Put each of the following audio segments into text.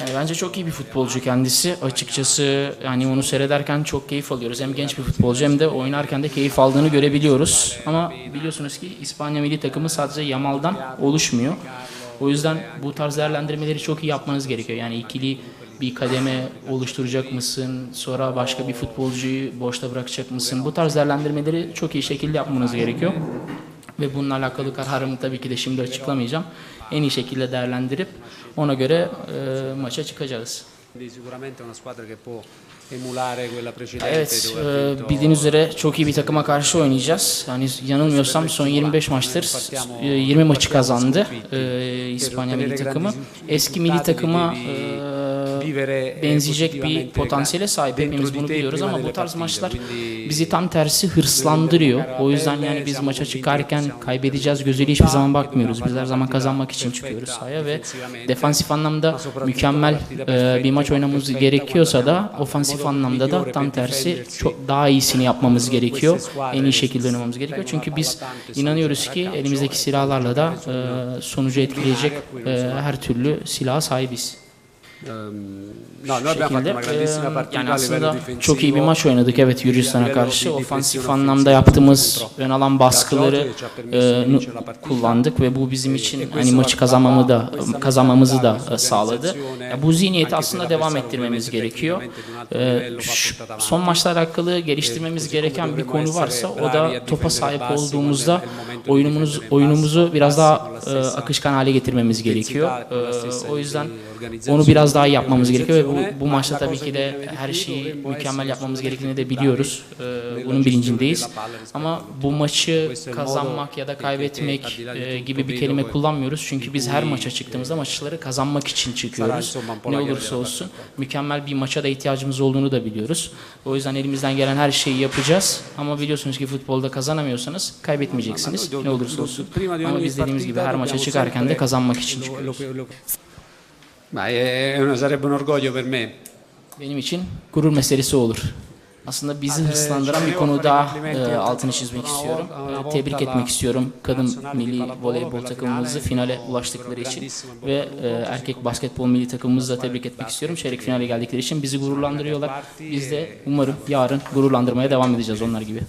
Yani bence çok iyi bir futbolcu kendisi. Açıkçası yani onu seyrederken çok keyif alıyoruz. Hem genç bir futbolcu hem de oynarken de keyif aldığını görebiliyoruz. Ama biliyorsunuz ki İspanya milli takımı sadece Yamal'dan oluşmuyor. O yüzden bu tarz değerlendirmeleri çok iyi yapmanız gerekiyor. Yani ikili bir kademe oluşturacak mısın? Sonra başka bir futbolcuyu boşta bırakacak mısın? Bu tarz değerlendirmeleri çok iyi şekilde yapmanız gerekiyor. Ve bununla alakalı kararımı tabii ki de şimdi açıklamayacağım. En iyi şekilde değerlendirip ona göre e, maça çıkacağız. Evet, e, bildiğiniz üzere çok iyi bir takıma karşı oynayacağız. Yani yanılmıyorsam son 25 maçtır e, 20 maçı kazandı e, İspanya milli takımı. Eski milli takıma e, benzeyecek bir potansiyele sahip. Hepimiz bunu biliyoruz ama bu tarz maçlar bizi tam tersi hırslandırıyor. O yüzden yani biz maça çıkarken kaybedeceğiz gözüyle hiçbir zaman bakmıyoruz. Biz her zaman kazanmak için çıkıyoruz sahaya ve defansif anlamda mükemmel e, bir maç oynamamız gerekiyorsa da ofansif anlamda da tam tersi çok daha iyisini yapmamız gerekiyor. En iyi şekilde oynamamız gerekiyor. Çünkü biz inanıyoruz ki elimizdeki silahlarla da e, sonucu etkileyecek e, her türlü silaha sahibiz. Şekilde. yani aslında çok iyi bir maç oynadık evet Gürcistan'a karşı. Ofansif anlamda yaptığımız ön alan baskıları kullandık ve bu bizim için hani maçı kazanmamı da kazanmamızı da e, sağladı. Ya bu zihniyeti aslında devam ettirmemiz gerekiyor. Son maçlar alakalı geliştirmemiz gereken bir konu varsa o da topa sahip olduğumuzda oyunumuz oyunumuzu biraz daha e, akışkan hale getirmemiz gerekiyor. Eee, o yüzden onu biraz daha yapmamız gerekiyor ve bu, bu maçta tabii ki de her şeyi mükemmel yapmamız gerektiğini de biliyoruz. Ee, bunun bilincindeyiz. Ama bu maçı kazanmak ya da kaybetmek e, gibi bir kelime kullanmıyoruz. Çünkü biz her maça çıktığımızda maçları kazanmak için çıkıyoruz. Ne olursa olsun mükemmel bir maça da ihtiyacımız olduğunu da biliyoruz. O yüzden elimizden gelen her şeyi yapacağız. Ama biliyorsunuz ki futbolda kazanamıyorsanız kaybetmeyeceksiniz. Ne olursa olsun. Ama biz dediğimiz gibi her maça çıkarken de kazanmak için çıkıyoruz. Benim için gurur meselesi olur. Aslında bizi hırslandıran bir konu daha e, altını çizmek istiyorum. E, tebrik etmek istiyorum kadın milli voleybol takımımızı finale ulaştıkları için ve e, erkek basketbol milli takımımızı da tebrik etmek istiyorum. Çeyrek finale geldikleri için bizi gururlandırıyorlar. Biz de umarım yarın gururlandırmaya devam edeceğiz onlar gibi.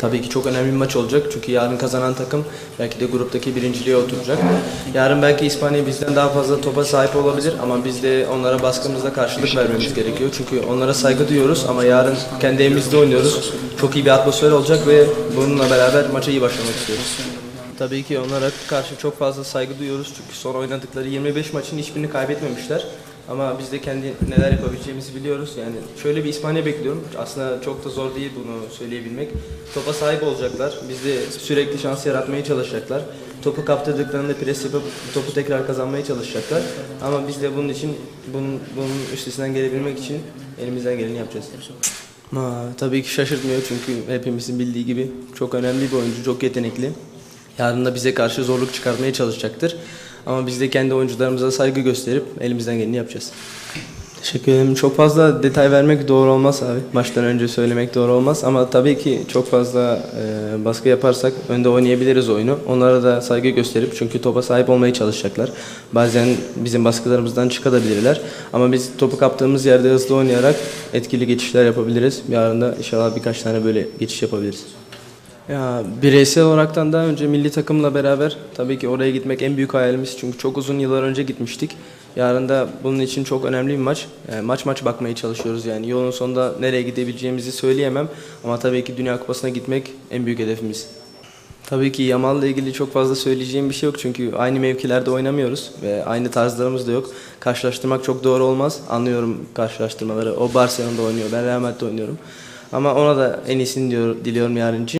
Tabii ki çok önemli bir maç olacak çünkü yarın kazanan takım belki de gruptaki birinciliğe oturacak. Yarın belki İspanya bizden daha fazla topa sahip olabilir ama biz de onlara baskımızla karşılık vermemiz gerekiyor. Çünkü onlara saygı duyuyoruz ama yarın kendi evimizde oynuyoruz. Çok iyi bir atmosfer olacak ve bununla beraber maça iyi başlamak istiyoruz. Tabii ki onlara karşı çok fazla saygı duyuyoruz çünkü son oynadıkları 25 maçın hiçbirini kaybetmemişler. Ama biz de kendi neler yapabileceğimizi biliyoruz. Yani şöyle bir İspanya bekliyorum. Aslında çok da zor değil bunu söyleyebilmek. Topa sahip olacaklar. Biz de sürekli şans yaratmaya çalışacaklar. Topu kaptırdıklarında pres yapıp topu tekrar kazanmaya çalışacaklar. Ama biz de bunun için bunun, bunun üstesinden gelebilmek için elimizden geleni yapacağız. Ama tabii ki şaşırtmıyor çünkü hepimizin bildiği gibi çok önemli bir oyuncu, çok yetenekli. Yarın da bize karşı zorluk çıkartmaya çalışacaktır. Ama biz de kendi oyuncularımıza saygı gösterip elimizden geleni yapacağız. Teşekkür ederim. Çok fazla detay vermek doğru olmaz abi. Maçtan önce söylemek doğru olmaz. Ama tabii ki çok fazla e, baskı yaparsak önde oynayabiliriz oyunu. Onlara da saygı gösterip çünkü topa sahip olmaya çalışacaklar. Bazen bizim baskılarımızdan çıkabilirler. Ama biz topu kaptığımız yerde hızlı oynayarak etkili geçişler yapabiliriz. Yarın da inşallah birkaç tane böyle geçiş yapabiliriz. Ya bireysel olaraktan daha önce milli takımla beraber tabii ki oraya gitmek en büyük hayalimiz çünkü çok uzun yıllar önce gitmiştik. Yarın da bunun için çok önemli bir maç. Yani maç maç bakmaya çalışıyoruz yani. Yolun sonunda nereye gidebileceğimizi söyleyemem ama tabii ki Dünya Kupası'na gitmek en büyük hedefimiz. Tabii ki Yamal'la ilgili çok fazla söyleyeceğim bir şey yok çünkü aynı mevkilerde oynamıyoruz ve aynı tarzlarımız da yok. Karşılaştırmak çok doğru olmaz. Anlıyorum karşılaştırmaları. O Barcelona'da oynuyor, ben Real Madrid'de oynuyorum. Ama ona da en iyisini diyor, diliyorum yarın için.